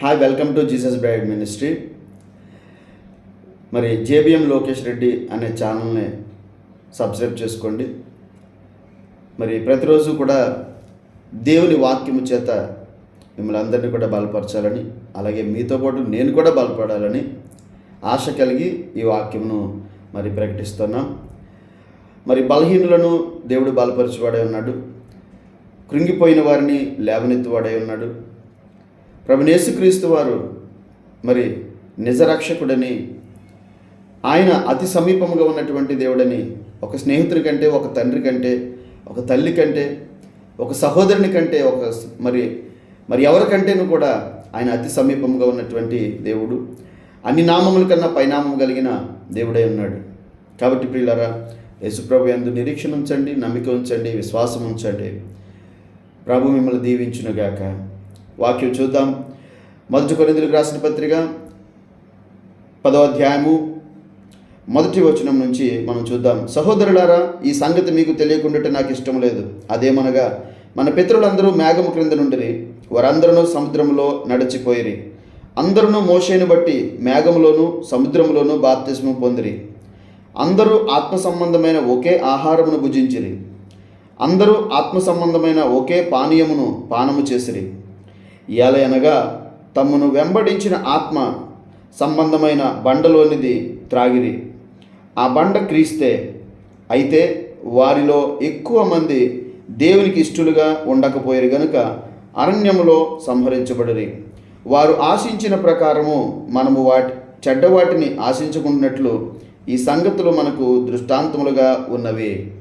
Hi welcome to Jesus bride ministry మరి JBM Lokesh Reddy అనే ఛానల్ని సబ్స్క్రైబ్ చేసుకోండి. మరి ప్రతిరోజు కూడా దేవుని వాక్యము చేత మిమ్మల్ని అందరినీ కూడా బలపరచాలని అలాగే మీతో పాటు నేను కూడా బలపడాలని ఆశ కలిగి ఈ వాక్యమును మరి ప్రకటిస్తున్నాం. మరి బలహీనులను దేవుడు బలపరచువాడే ఉన్నాడు. కృంగిపోయిన వారిని లేవనెత్తువాడై ఉన్నాడు. ప్రభునేసుక్రీస్తు వారు మరి నిజరక్షకుడని ఆయన అతి సమీపముగా ఉన్నటువంటి దేవుడని ఒక స్నేహితుడి కంటే ఒక తండ్రి కంటే ఒక తల్లి కంటే ఒక సహోదరుని కంటే ఒక మరి మరి ఎవరికంటేను కూడా ఆయన అతి సమీపంగా ఉన్నటువంటి దేవుడు. అన్ని నామముల కన్నా పైనామం కలిగిన దేవుడే ఉన్నాడు. కాబట్టి ప్రియులరా యేసుప్రభు ఎందు నిరీక్షణ ఉంచండి నమ్మిక ఉంచండి విశ్వాసం ఉంచండి. ప్రభు మిమ్మల్ని దీవించునుగాక. వాక్యం చూద్దాం. మొదటి కొరిందులకు రాసిన పత్రిక పదో అధ్యాయము మొదటి వచనం నుంచి మనం చూద్దాం. సహోదరులారా ఈ సంగతి మీకు తెలియకుండా నాకు ఇష్టం లేదు. అదేమనగా మన పితరులందరూ మేఘము క్రింద నుండి వారందరూ సముద్రంలో నడిచిపోయిరి. అందరూ మోషేను బట్టి మేఘంలోనూ సముద్రములోను బాప్తిస్మం పొందిరి. అందరూ ఆత్మ సంబంధమైన ఒకే ఆహారమును భుజించిరి. అందరూ ఆత్మ సంబంధమైన ఒకే పానీయమును పానము చేసిరి. ఎలయనగా తమను వెంబడించిన ఆత్మ సంబంధమైన బండలోనిది త్రాగిరి. ఆ బండ క్రీస్తే అయితే వారిలో ఎక్కువ మంది దేవునికి ఇష్టలుగా ఉండకపోయారు గనుక అరణ్యములో సంహరించబడిరి. వారు ఆశించిన ప్రకారము మనము వాటి చెడ్డవాటిని ఆశించుకున్నట్లు ఈ సంగతులు మనకు దృష్టాంతములుగా ఉన్నవి.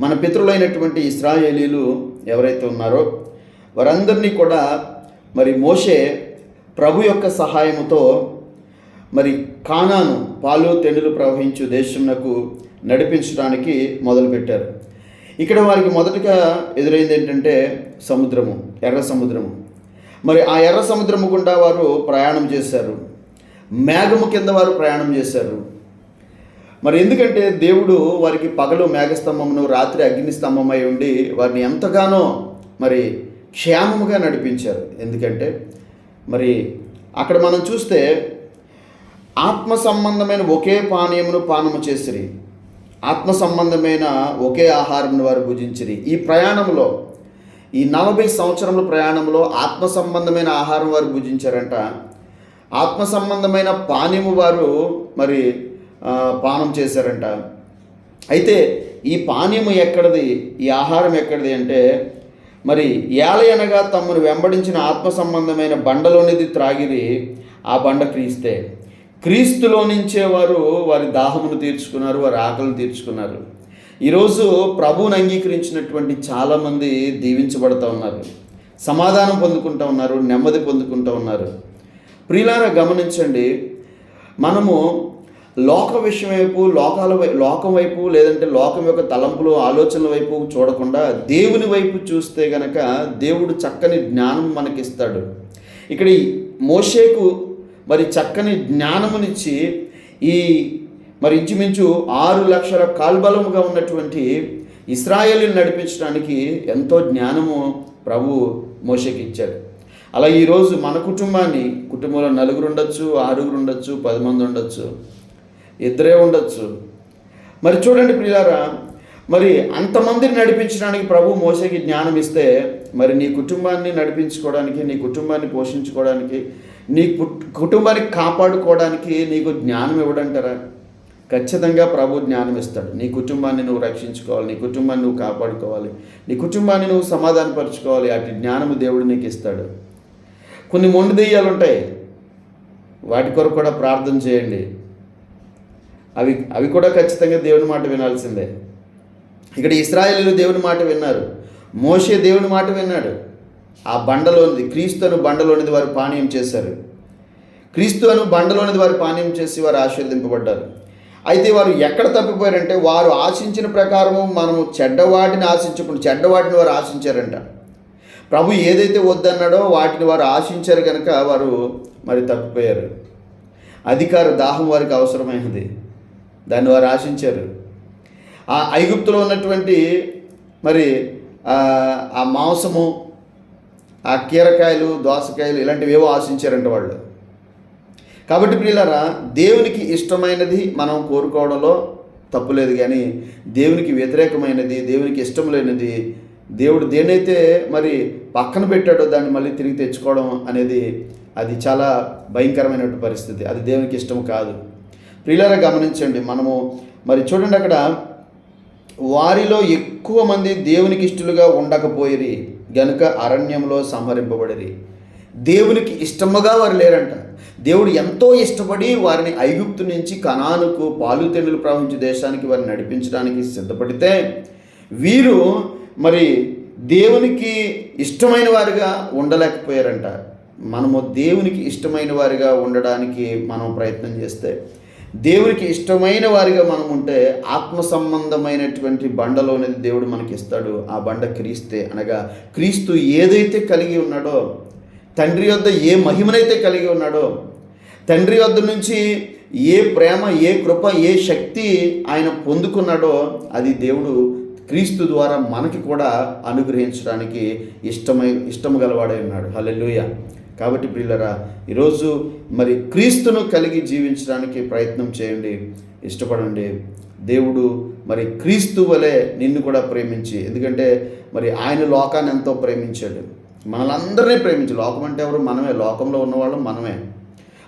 మన పితరులైనటువంటి ఇస్రాయేలీలు ఎవరైతే ఉన్నారో వారందరినీ కూడా మరి మోషే ప్రభు యొక్క సహాయముతో మరి కానాను పాలు తెండులు ప్రవహించు దేశంకు నడిపించడానికి మొదలుపెట్టారు. ఇక్కడ వారికి మొదటగా ఎదురైంది ఏంటంటే సముద్రము ఎర్ర సముద్రము. మరి ఆ ఎర్ర సముద్రము గుండా వారు ప్రయాణం చేశారు. మేఘము కింద వారు ప్రయాణం చేశారు. మరి ఎందుకంటే దేవుడు వారికి పగలు మేఘస్తంభమును రాత్రి అగ్ని స్తంభమై ఉండి వారిని ఎంతగానో మరి క్షేమముగా నడిపించారు. ఎందుకంటే మరి అక్కడ మనం చూస్తే ఆత్మ సంబంధమైన ఒకే పానీయమును పానము చేసిరి. ఆత్మ సంబంధమైన ఒకే ఆహారంను వారు భుజించిరి. ఈ ప్రయాణంలో ఈ నలభై సంవత్సరముల ప్రయాణంలో ఆత్మ సంబంధమైన ఆహారం వారు భుజించారంట. ఆత్మ సంబంధమైన పానీయము వారు మరి పానం చేశారంట. అయితే ఈ పానీయము ఎక్కడిది? ఈ ఆహారం ఎక్కడిది అంటే మరి ఏలయనగా తమను వెంబడించిన ఆత్మ సంబంధమైన బండలోనిది త్రాగిరి ఆ బండ క్రీస్తే. క్రీస్తులో నుంచే వారు వారి దాహమును తీర్చుకున్నారు వారి ఆకలిని తీర్చుకున్నారు. ఈరోజు ప్రభువుని అంగీకరించినటువంటి చాలామంది దీవించబడుతూ ఉన్నారు. సమాధానం పొందుకుంటూ ఉన్నారు నెమ్మది పొందుకుంటూ ఉన్నారు. ప్రియులారా గమనించండి. మనము లోక విషయం వైపు లోకాల వైపు లోకం వైపు లేదంటే లోకం యొక్క తలంపులు ఆలోచనల వైపు చూడకుండా దేవుని వైపు చూస్తే గనక దేవుడు చక్కని జ్ఞానం మనకిస్తాడు. ఇక్కడ మోషేకు మరి చక్కని జ్ఞానమునిచ్చి ఈ మరి ఇంచుమించు ఆరు లక్షల కాల్బలముగా ఉన్నటువంటి ఇస్రాయేల్ని నడిపించడానికి ఎంతో జ్ఞానము ప్రభు మోషకి ఇచ్చాడు. అలా ఈరోజు మన కుటుంబాన్ని కుటుంబంలో నలుగురు ఉండొచ్చు ఆరుగురు ఉండొచ్చు పది మంది ఉండొచ్చు. ఇద్దరే ఉండొచ్చు. మరి చూడండి ప్రియారా మరి అంతమందిని నడిపించడానికి ప్రభు మోసకి జ్ఞానం ఇస్తే మరి నీ కుటుంబాన్ని నడిపించుకోవడానికి నీ కుటుంబాన్ని పోషించుకోవడానికి నీ కుట్- కుటుంబాన్ని కాపాడుకోవడానికి నీకు జ్ఞానం ఇవ్వడంటారా? ఖచ్చితంగా ప్రభు జ్ఞానం ఇస్తాడు నీ కుటుంబాన్ని నువ్వు రక్షించుకోవాలి నీ కుటుంబాన్ని నువ్వు కాపాడుకోవాలి నీ కుటుంబాన్ని నువ్వు సమాధానపరచుకోవాలి అటు జ్ఞానము దేవుడు నీకు ఇస్తాడు కొన్ని మొండి దెయ్యాలు ఉంటాయి వాటి కొరకు కూడా ప్రార్థన చేయండి. అవి అవి కూడా ఖచ్చితంగా దేవుని మాట వినాల్సిందే. ఇక్కడ ఇస్రాయేలీలు దేవుని మాట విన్నారు. మోషే దేవుని మాట విన్నాడు. ఆ బండలోనిది క్రీస్తును బండలోనిది వారు పానీయం చేశారు. క్రీస్తు అను బండలోనిది వారు పానీయం చేసి వారు ఆశీర్వదింపబడ్డారు. అయితే వారు ఎక్కడ తప్పిపోయారంటే వారు ఆశించిన ప్రకారము మనము చెడ్డవాటిని ఆశించకుండా చెడ్డవాటిని వారు ఆశించారంట. ప్రభు ఏదైతే వద్దన్నాడో వాటిని వారు ఆశించారు కనుక వారు మరి తప్పిపోయారు. అధికార దాహం వారికి అవసరమైనది. దాన్ని వారు ఆశించారు. ఆ ఐగుప్తులో ఉన్నటువంటి మరి ఆ మాంసము ఆ కీరకాయలు దోసకాయలు ఇలాంటివి ఏవో ఆశించారంట వాళ్ళు. కాబట్టి ప్రియులారా దేవునికి ఇష్టమైనది మనం కోరుకోవడంలో తప్పులేదు కానీ దేవునికి వ్యతిరేకమైనది దేవునికి ఇష్టం లేనిది దేవుడు దేనైతే మరి పక్కన పెట్టాడో దాన్ని మళ్ళీ తిరిగి తెచ్చుకోవడం అనేది అది చాలా భయంకరమైనటువంటి పరిస్థితి. అది దేవునికి ఇష్టం కాదు. ప్రియులరా గమనించండి మనము మరి చూడండి అక్కడ వారిలో ఎక్కువ మంది దేవునికి ఇష్టలుగా ఉండకపోయిరి గనుక అరణ్యంలో సంహరింపబడిరి దేవునికి ఇష్టముగా వారు లేరంట. దేవుడు ఎంతో ఇష్టపడి వారిని ఐగుప్తు నుంచి కనానుకు పాలు తెన్నులు ప్రవహించే దేశానికి వారిని నడిపించడానికి సిద్ధపడితే వీరు మరి దేవునికి ఇష్టమైన వారిగా ఉండలేకపోయారంట. మనము దేవునికి ఇష్టమైన వారిగా ఉండడానికి మనం ప్రయత్నం చేస్తే దేవునికి ఇష్టమైన వారిగా మనం ఉంటే ఆత్మ సంబంధమైనటువంటి బండలోనేది దేవుడు మనకి ఇస్తాడు. ఆ బండ క్రీస్తే అనగా క్రీస్తు ఏదైతే కలిగి ఉన్నాడో తండ్రి వద్ద ఏ మహిమనైతే కలిగి ఉన్నాడో తండ్రి వద్ద నుంచి ఏ ప్రేమ ఏ కృప ఏ శక్తి ఆయన పొందుకున్నాడో అది దేవుడు క్రీస్తు ద్వారా మనకి కూడా అనుగ్రహించడానికి ఇష్టమై ఇష్టము గలవాడై ఉన్నాడు. హల్లెలూయ. కాబట్టి ప్రియులరా ఈరోజు మరి క్రీస్తును కలిగి జీవించడానికి ప్రయత్నం చేయండి ఇష్టపడండి. దేవుడు మరి క్రీస్తు వలె నిన్ను కూడా ప్రేమించి ఎందుకంటే మరి ఆయన లోకాన్ని ఎంతో ప్రేమించాడు. మనలందరినీ ప్రేమించి లోకం అంటే ఎవరు? మనమే. లోకంలో ఉన్నవాళ్ళు మనమే.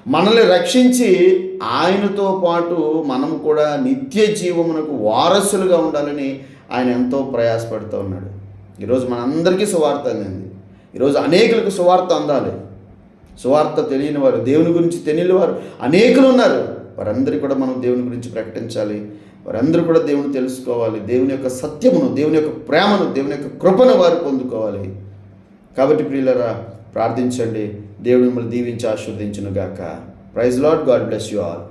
మనల్ని రక్షించి ఆయనతో పాటు మనం కూడా నిత్య జీవమునకు వారసులుగా ఉండాలని ఆయన ఎంతో ప్రయాసపడుతూ ఉన్నాడు. ఈరోజు మనందరికీ సువార్త అందింది. ఈరోజు అనేకులకు సువార్త అందాలి. సువార్త తెలియని వారు దేవుని గురించి తెలియని వారు అనేకులు ఉన్నారు. వారందరికీ కూడా మనం దేవుని గురించి ప్రకటించాలి. వారందరూ కూడా దేవుని తెలుసుకోవాలి. దేవుని యొక్క సత్యమును దేవుని యొక్క ప్రేమను దేవుని యొక్క కృపను వారు పొందుకోవాలి. కాబట్టి ప్రియులరా ప్రార్థించండి. దేవుడు మిమ్మల్ని దీవించి ఆశీర్వదించును గాక praise Lord God bless you all